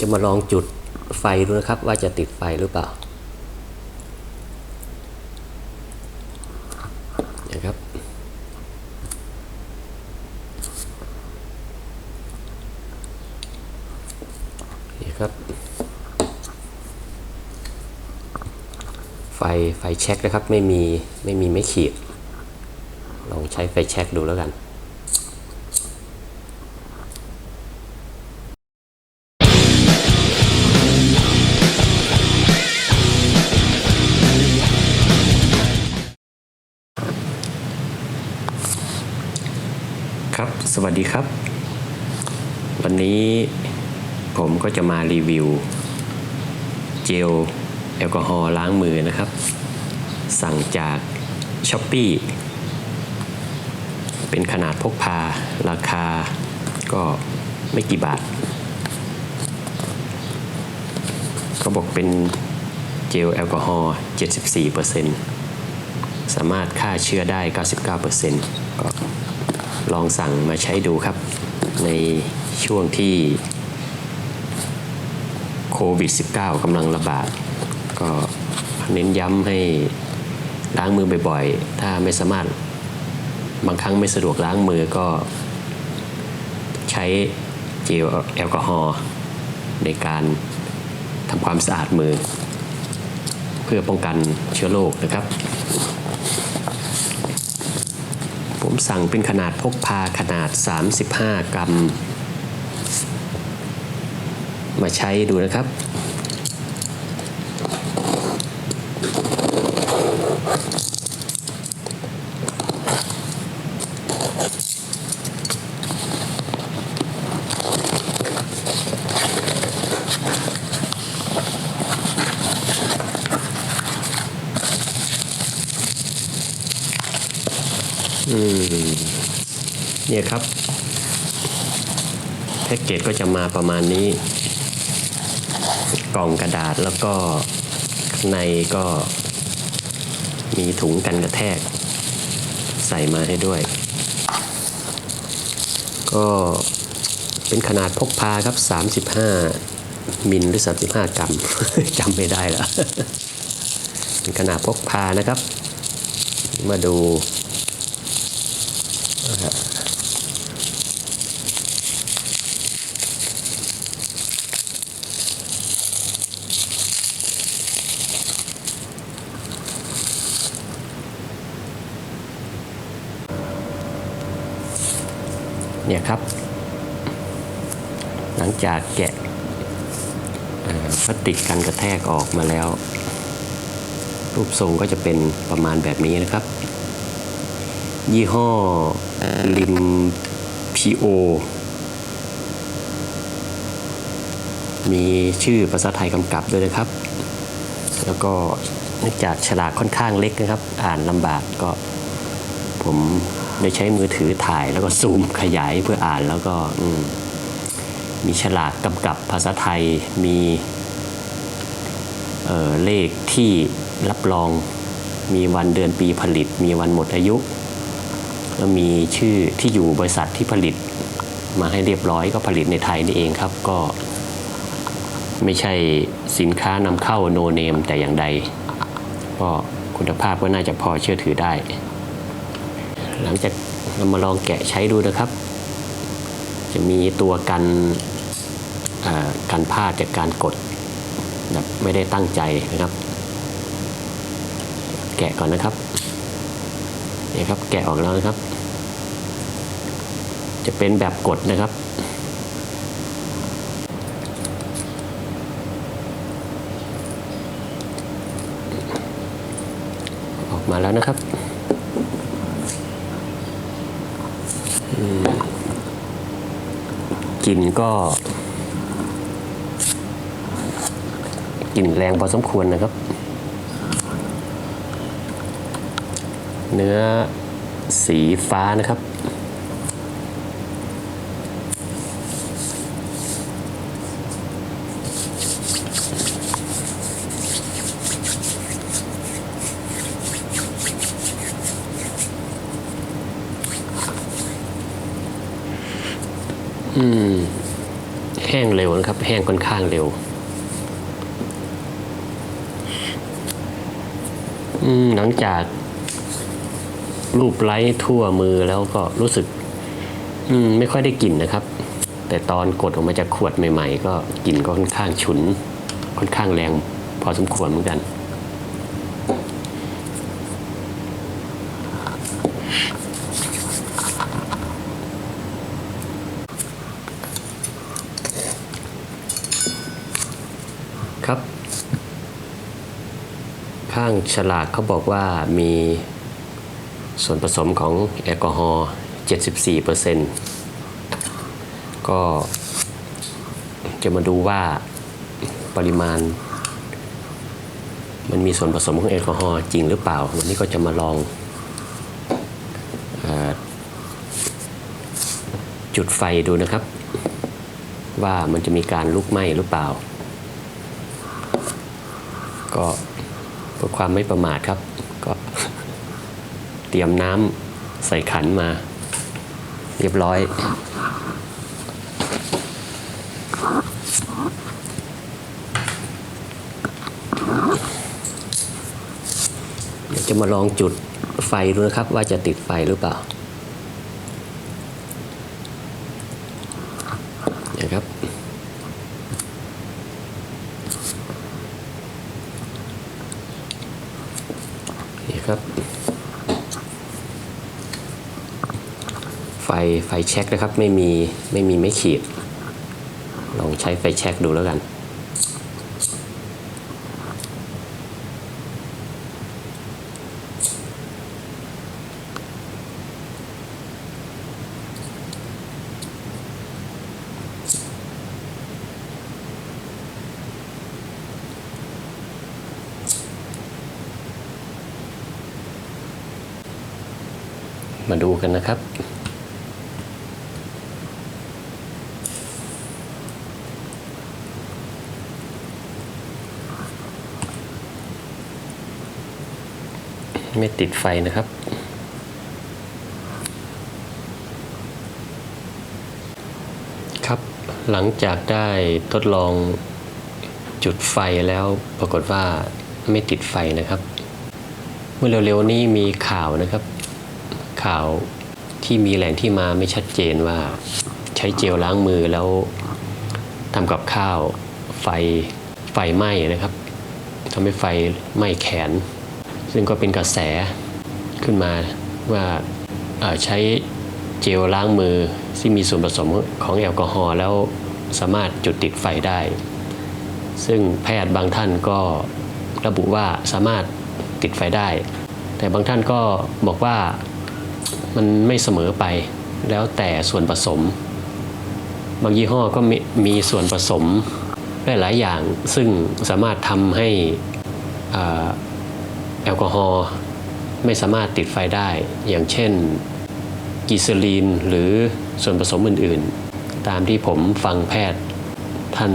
จะมาลองจุดไฟดูนะครับ ว่าจะติดไฟหรือเปล่านะครับนี่ครับ ไฟไฟแช็กนะครับ ไม่มีไม่มีไม่ขีด ลองใช้ไฟแช็กดูแล้วกัน สวัสดีครับ วันนี้ผมก็จะมารีวิว เจลแอลกอฮอล์ล้างมือนะครับ สั่งจากช้อปปีเป็นขนาดพกพา ราคาก็ไม่กี่บาทเขาบอกเป็นเจลแอลกอฮอล์74%สามารถฆ่าเชื้อได้ 99%ก็ ลองสั่งมาใช้ดูครับ ในช่วงที่โควิด -19 กำลังระบาด ก็เน้นย้ำให้ล้างมือบ่อยๆ ถ้าไม่สามารถบางครั้งไม่สะดวกล้างมือก็ใช้เจลแอลกอฮอล์ในการทำความสะอาดมือ เพื่อป้องกันเชื้อโรคนะครับ สั่งเป็นขนาดพกพาขนาด 35 กรัม มาใช้ดูนะครับ เนี่ยครับ แพ็กเกจก็จะมาประมาณนี้ กล่องกระดาษแล้วก็ข้างในก็มีถุงกันกระแทก ใส่มาให้ด้วย ก็เป็นขนาดพกพาครับ 35 มิลหรือ 35 กรัมจำไม่ได้แล้วเป็นขนาดพกพานะครับ มาดู เนี่ยครับ หลังจากแกะพลาสติกกันกระแทกออกมาแล้ว รูปทรงก็จะเป็นประมาณแบบนี้นะครับ ยี่ห้อลิมพีโอมีชื่อภาษาไทยกำกับด้วยนะครับ แล้วก็เนื่องจากฉลากค่อนข้างเล็กนะครับ อ่านลำบากก็ผม ได้ใช้มือถือถ่ายแล้วก็ซูมขยายเพื่ออ่านแล้วก็มมีฉลากกำกับภาษาไทยมีเเลขที่รับรอง มีวันเดือนปีผลิต มีวันหมดอายุ แล้วมีชื่อที่อยู่บริษัทที่ผลิต มาให้เรียบร้อยก็ผลิตในไทยนี่เองครับก็ไม่ใช่สินค้านำเข้าโนเนมแต่อย่างใด ก็คุณภาพก็น่าจะพอเชื่อถือได้ หลังจากนำมาลองแกะใช้ดูนะครับ จะมีตัวกันเอ่อกันพลาดจากการกดแบบไม่ได้ตั้งใจนะครับ แกะก่อนนะครับนี่ครับแกะออกแล้วนะครับ จะเป็นแบบกดนะครับออกมาแล้วนะครับอืม กลิ่นก็กลิ่นแรงพอสมควรนะครับ เนื้อสีฟ้านะครับ อืม แห้งเร็วนะครับ แห้งค่อนข้างเร็ว อืม หลังจาก รูปไล้ทั่วมือแล้วก็รู้สึก อืม ไม่ค่อยได้กลิ่นนะครับ แต่ตอนกดออกมาจากขวดใหม่ ๆ ก็กลิ่นก็ค่อนข้างฉุน ค่อนข้างแรง พอสมควรเหมือนกัน ข้างฉลากเขาบอกว่ามีส่วนผสมของแอลกอฮอล์ 74%ก็จะมาดูว่าปริมาณ มันมีส่วนผสมของแอลกอฮอล์จริงหรือเปล่า วันนี้ก็จะมาลองอจุดไฟดูนะครับ ว่ามันจะมีการลุกไหม้หรือเปล่า ก็ เพื่อความไม่ประมาทครับ ก็เตรียมน้ำใส่ขันมา เรียบร้อย เดี๋ยวจะมาลองจุดไฟดูนะครับ ว่าจะติดไฟหรือเปล่านะครับ นี่ครับ ไฟไฟแช็กนะครับไม่มีไม่มีไม่ขีด ลองใช้ไฟแช็กดูแล้วกัน มาดูกันนะครับ ไม่ติดไฟนะครับ ครับหลังจากได้ทดลองจุดไฟแล้วปรากฏว่าไม่ติดไฟนะครับ เมื่อเร็วๆนี้มีข่าวนะครับ ข่าวที่มีแหล่งที่มาไม่ชัดเจนว่าใช้เจลล้างมือแล้วทำกับข้าวไฟไฟไหม้นะครับทำให้ไฟไหม้แขน ซึ่งก็เป็นกระแสขึ้นมาว่าใช้เจลล้างมือที่มีส่วนผสมของแอลกอฮอล์แล้วสามารถจุดติดไฟได้ ซึ่งแพทย์บางท่านก็ระบุว่าสามารถติดไฟได้ แต่บางท่านก็บอกว่ามันไม่เสมอไปแล้วแต่ส่วนผสม บางยี่ห้อก็มีมีส่วนผสมหลายๆอย่างซึ่งสามารถทำให้อ่า แอลกอฮอล์ไม่สามารถติดไฟได้ อย่างเช่นกิซลีนหรือส่วนผสมอื่นๆ ตามที่ผมฟังแพทย์ท่าน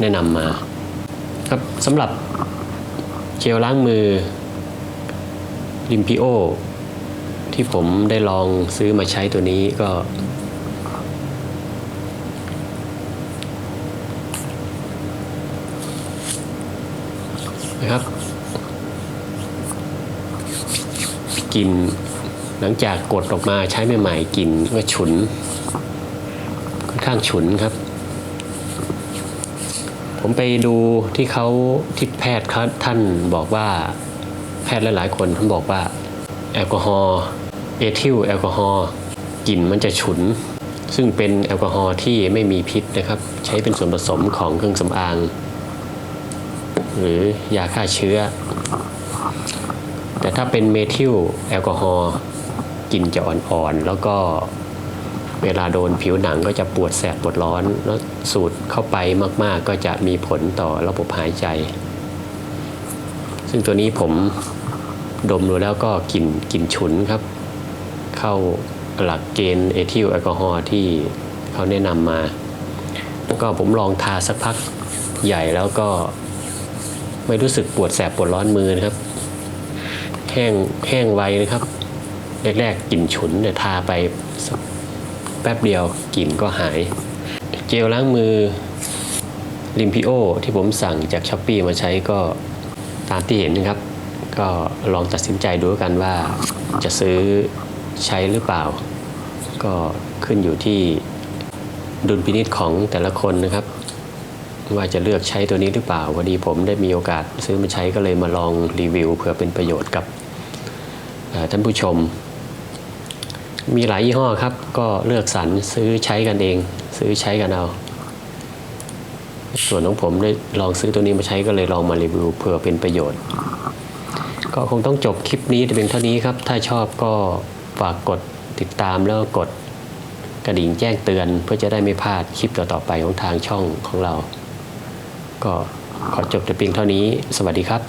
แนะนำมาครับสำหรับเจลล้างมือลิมพิโอที่ผมได้ลองซื้อมาใช้ตัวนี้ก็ นะครับ กลิ่นหลังจากกดออกมาใช้ใหม่ๆกลิ่นก็ฉุนค่อนข้างฉุนครับ ผมไปดูที่เขาที่แพทย์เขาท่านบอกว่าแพทย์หลายๆคนท่านบอกว่า แอลกอฮอล์เอทิลแอลกอฮอล์กลิ่นมันจะฉุน ซึ่งเป็นแอลกอฮอล์ที่ไม่มีพิษนะครับ ใช้เป็นส่วนผสมของเครื่องสำอาง หรือยาฆ่าเชื้อ แต่ถ้าเป็นเมทิลแอลกอฮอล์กลิ่นจะอ่อนๆ แล้วก็เวลาโดนผิวหนังก็จะปวดแสบปวดร้อน แล้วสูดเข้าไปมากๆ ก็จะมีผลต่อระบบหายใจ ซึ่งตัวนี้ผมดมดูแล้วก็กลิ่นกลิ่นฉุนครับ เข้าหลักเกณฑ์เอทิลแอลกอฮอล์ที่เขาแนะนำมา แล้วก็ผมลองทาสักพักใหญ่แล้วก็ไม่รู้สึกปวดแสบปวดร้อนมือนะครับ ห้งแห้งไวนะครับ แรกๆกลิ่นฉุนแต่ทาไปแป๊บเดียวกลิ่นก็หาย เจลล้างมือลิมพิโอที่ผมสั่งจากช้อปปีมาใช้ก็ตามที่เห็นนะครับ ก็ลองตัดสินใจด้วกันว่าจะซื้อใช้หรือเปล่า ก็ขึ้นอยู่ที่ดุลพินิจของแต่ละคนนะครับ ว่าจะเลือกใช้ตัวนี้หรือเปล่าพอดีผมได้มีโอกาสซื้อมาใช้ก็เลยมาลองรีวิวเพื่อเป็นประโยชน์กับ ท่านผู้ชม มีหลายยี่ห้อครับ ก็เลือกสรรซื้อใช้กันเอง ซื้อใช้กันเอา ส่วนของผมได้ลองซื้อตัวนี้มาใช้ก็เลยลองมารีวิวเพื่อเป็นประโยชน์ ก็คงต้องจบคลิปนี้แต่เพียงเท่านี้ครับ ถ้าชอบก็ฝากกดติดตามแล้วก็กดกระดิ่งแจ้งเตือนเพื่อจะได้ไม่พลาดคลิปต่อๆไปของทางช่องของเรา ก็ขอจบแต่เพียงเท่านี้ สวัสดีครับ